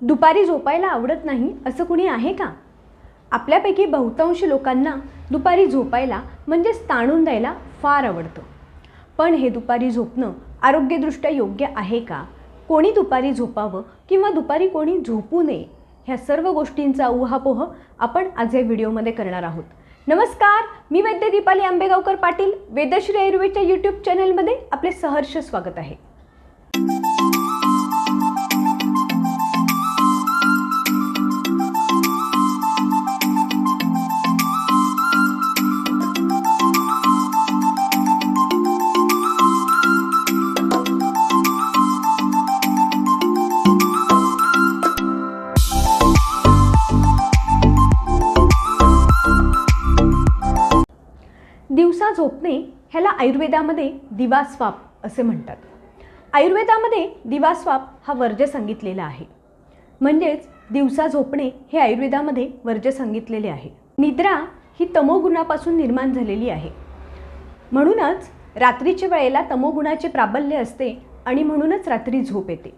दुपारी झोपायला आवडत नाही असं कुणी आहे का? आपल्यापैकी बहुतांश लोकांना दुपारी झोपायला म्हणजेच ताणून द्यायला फार आवडतं. पण हे दुपारी झोपणं आरोग्यदृष्ट्या योग्य आहे का? कोणी दुपारी झोपावं किंवा दुपारी कोणी झोपू नये ह्या सर्व गोष्टींचा उहापोह आपण आज या व्हिडिओमध्ये करणार आहोत. नमस्कार मी वैद्य दीपाली आंबेगावकर पाटील वेदश्री आयुर्वेदच्या यूट्यूब चॅनलमध्ये आपले सहर्ष स्वागत आहे. दिवसा झोपणे ह्याला आयुर्वेदामध्ये दिवास्वाप असे म्हणतात. आयुर्वेदामध्ये दिवास्वाप हा वर्ज सांगितलेला आहे. म्हणजेच दिवसा झोपणे हे आयुर्वेदामध्ये वर्ज सांगितलेले आहे. निद्रा ही तमोगुणापासून निर्माण झालेली आहे. म्हणूनच रात्रीच्या वेळेला तमोगुणाचे प्राबल्य असते आणि म्हणूनच रात्री झोप येते.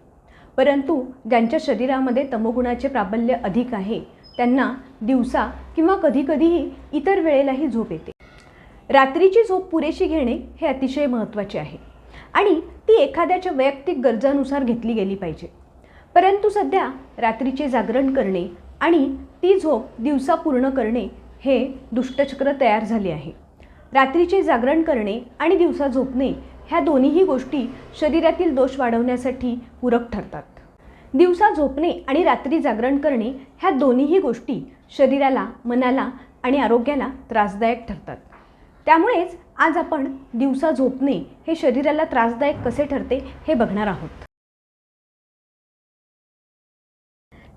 परंतु ज्यांच्या शरीरामध्ये तमोगुणाचे प्राबल्य अधिक आहे त्यांना दिवसा किंवा कधीकधीही इतर वेळेलाही झोप येते. रात्रीची झोप पुरेशी घेणे हे अतिशय महत्त्वाचे आहे. आणि ती एखाद्याच्या वैयक्तिक गरजानुसार घेतली गेली पाहिजे. परंतु सध्या रात्रीचे जागरण करणे आणि ती झोप दिवसा पूर्ण करणे हे दुष्टचक्र तयार झाले आहे. रात्रीचे जागरण करणे आणि दिवसा झोपणे ह्या दोन्हीही गोष्टी शरीरातील दोष वाढवण्यासाठी पूरक ठरतात. दिवसा झोपणे आणि रात्री जागरण करणे ह्या दोन्हीही गोष्टी शरीराला मनाला आणि आरोग्याला त्रासदायक ठरतात. त्यामुळेच आज आपण दिवसा झोपणे हे शरीराला त्रासदायक कसे ठरते हे बघणार आहोत.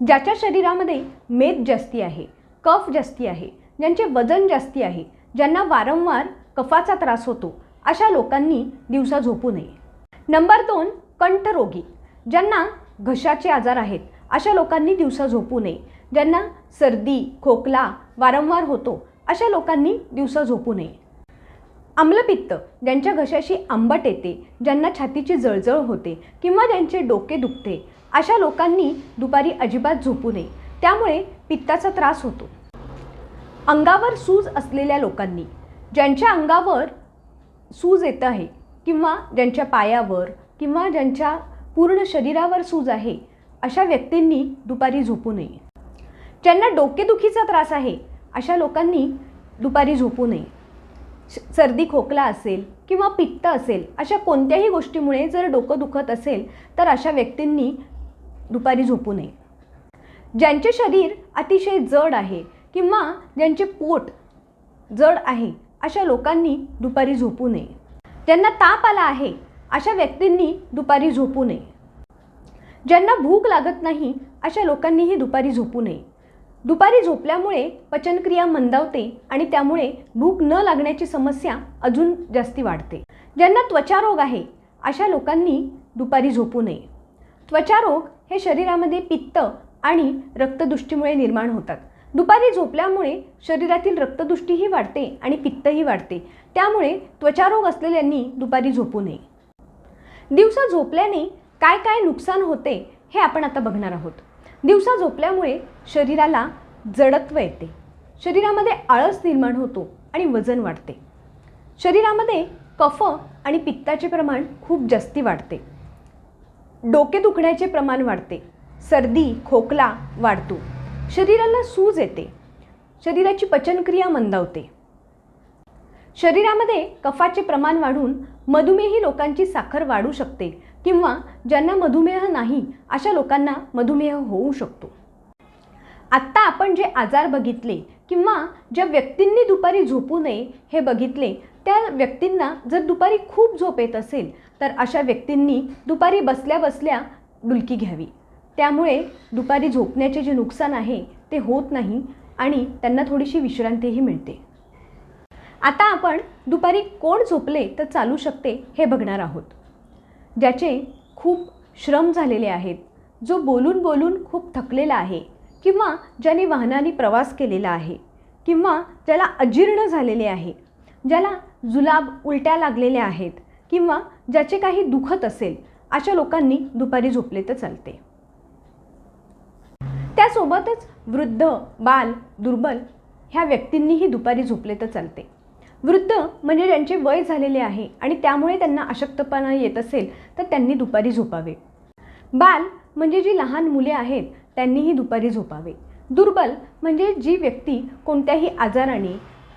ज्याच्या शरीरामध्ये मेद जास्ती आहे कफ जास्ती आहे ज्यांचे वजन जास्ती आहे ज्यांना वारंवार कफाचा त्रास होतो अशा लोकांनी दिवसा झोपू नये. नंबर दोन कंठरोगी. ज्यांना घशाचे आजार आहेत अशा लोकांनी दिवसा झोपू नये. ज्यांना सर्दी खोकला वारंवार होतो अशा लोकांनी दिवसा झोपू नये. आम्लपित्त ज्यांच्या घशाशी आंबट येते ज्यांना छातीची जळजळ होते किंवा ज्यांचे डोके दुखते अशा लोकांनी दुपारी अजिबात झोपू नये. त्यामुळे पित्ताचा त्रास होतो. अंगावर सूज असलेल्या लोकांनी ज्यांच्या अंगावर सूज येत आहे किंवा ज्यांच्या पायावर किंवा ज्यांच्या पूर्ण शरीरावर सूज आहे अशा व्यक्तींनी दुपारी झोपू नये. ज्यांना डोकेदुखीचा त्रास आहे अशा लोकांनी दुपारी झोपू नये. सर्दी खोकला असेल किंवा पित्त असेल अशा कोणत्याही गोष्टीमुळे जर डोकं दुखत असेल तर अशा व्यक्तींनी दुपारी झोपू नये. ज्यांचे शरीर अतिशय जड आहे किंवा ज्यांचे पोट जड आहे अशा लोकांनी दुपारी झोपू नये. ज्यांना ताप आला आहे अशा व्यक्तींनी दुपारी झोपू नये. ज्यांना भूक लागत नाही अशा लोकांनीही दुपारी झोपू नये. दुपारी झोपल्यामुळे पचनक्रिया मंदावते आणि त्यामुळे भूक न लागण्याची समस्या अजून जास्ती वाढते. ज्यांना त्वचारोग आहे अशा लोकांनी दुपारी झोपू नये. त्वचारोग हे शरीरामध्ये पित्त आणि रक्तदुष्टीमुळे निर्माण होतात. दुपारी झोपल्यामुळे शरीरातील रक्तदुष्टीही वाढते आणि पित्तही वाढते. त्यामुळे त्वचारोग असलेल्यांनी दुपारी झोपू नये. दिवसा झोपल्याने काय काय नुकसान होते हे आपण आता बघणार आहोत. दिवसा झोपल्यामुळे शरीराला जडत्व येते. शरीरामध्ये आळस निर्माण होतो आणि वजन वाढते. शरीरामध्ये कफ आणि पित्ताचे प्रमाण खूप जास्ती वाढते. डोके दुखण्याचे प्रमाण वाढते. सर्दी खोकला वाढतो. शरीराला सूज येते. शरीराची पचनक्रिया मंदावते. शरीरामध्ये कफाचे प्रमाण वाढून मधुमेही लोकांची साखर वाढू शकते. किंवा ज्यांना मधुमेह नाही अशा लोकांना मधुमेह होऊ शकतो. आत्ता आपण जे आजार बघितले किंवा ज्या व्यक्तींनी दुपारी झोपू नये हे बघितले त्या व्यक्तींना जर दुपारी खूप झोप येत असेल तर अशा व्यक्तींनी दुपारी बसल्या बसल्या डुलकी घ्यावी. त्यामुळे दुपारी झोपण्याचे जे नुकसान आहे ते होत नाही आणि त्यांना थोडीशी विश्रांतीही मिळते. आता आपण दुपारी कोण झोपले तर चालू शकते हे बघणार आहोत. ज्याचे खूप श्रम झालेले आहेत जो बोलून बोलून खूप थकलेला आहे किंवा ज्याने वाहनाने प्रवास केलेला आहे किंवा ज्याला अजीर्ण झालेले आहे ज्याला जुलाब उलट्या लागलेल्या आहेत किंवा ज्याचे काही दुखत असेल अशा लोकांनी दुपारी झोपले तर चालते. त्यासोबतच वृद्ध बाल दुर्बल ह्या व्यक्तींनीही दुपारी झोपले तर चालते. वृद्ध म्हणजे ज्यांचे वय झालेले आहे आणि त्यामुळे त्यांना अशक्तपणा येत असेल तर त्यांनी दुपारी झोपावे. बाल म्हणजे जी लहान मुले आहेत त्यांनीही दुपारी झोपावे. दुर्बल म्हणजे जी व्यक्ती कोणत्याही आजाराने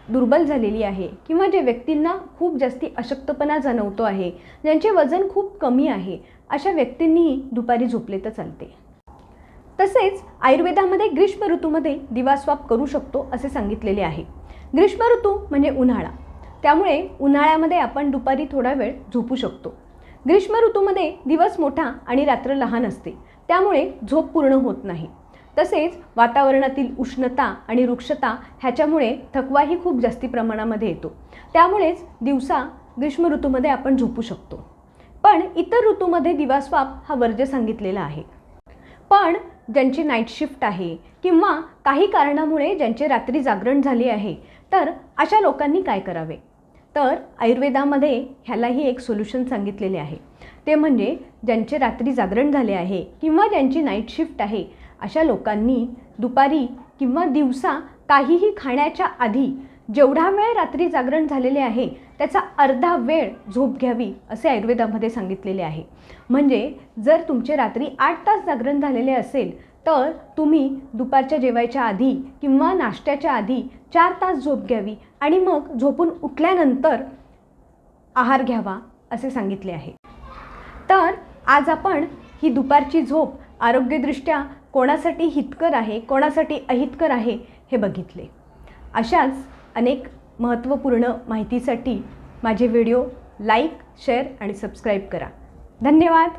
दुर्बल झालेली आहे किंवा जे व्यक्तींना खूप जास्ती अशक्तपणा जाणवतो आहे ज्यांचे वजन खूप कमी आहे अशा व्यक्तींनीही दुपारी झोपले तर चालते. तसेच आयुर्वेदामध्ये ग्रीष्म ऋतूमध्ये दिवास्वाप करू शकतो असे सांगितलेले आहे. ग्रीष्म ऋतू म्हणजे उन्हाळा. त्यामुळे उन्हाळ्यामध्ये आपण दुपारी थोडा वेळ झोपू शकतो. ग्रीष्म ऋतूमध्ये दिवस मोठा आणि रात्र लहान असते. त्यामुळे झोप पूर्ण होत नाही. तसेच वातावरणातील उष्णता आणि वृक्षता ह्याच्यामुळे थकवाही खूप जास्ती प्रमाणामध्ये येतो. त्यामुळेच दिवसा ग्रीष्म ऋतूमध्ये आपण झोपू शकतो. पण इतर ऋतूमध्ये दिवास्वाप हा वर्ज सांगितलेला आहे. पण ज्यांची नाईट शिफ्ट आहे किंवा काही कारणामुळे ज्यांचे रात्री जागरण झाले आहे तर अशा लोकांनी काय करावे? तर आयुर्वेदामध्ये ह्यालाही एक सोल्युशन सांगितलेले आहे. ते म्हणजे ज्यांचे रात्री जागरण झाले आहे किंवा ज्यांची नाईट शिफ्ट आहे अशा लोकांनी दुपारी किंवा दिवसा काहीही खाण्याच्या आधी जेवढा वेळ रात्री जागरण झालेले आहे त्याचा अर्धा वेळ झोप घ्यावी असे आयुर्वेदामध्ये सांगितलेले आहे. म्हणजे जर तुमचे रात्री आठ तास जागरण झालेले असेल तर तुम्ही दुपारच्या जेवायच्या आधी किंवा नाश्त्याच्या आधी चार तास झोप घ्यावी आणि मग झोपून उठल्यानंतर आहार घ्यावा असे सांगितले आहे. तर आज आपण ही दुपारची झोप आरोग्यदृष्ट्या कोणासाठी हितकर आहे कोणासाठी अहितकर आहे हे बघितले. अशाच अनेक महत्त्वपूर्ण माहितीसाठी माझे व्हिडिओ लाईक शेअर आणि सबस्क्राईब करा. धन्यवाद.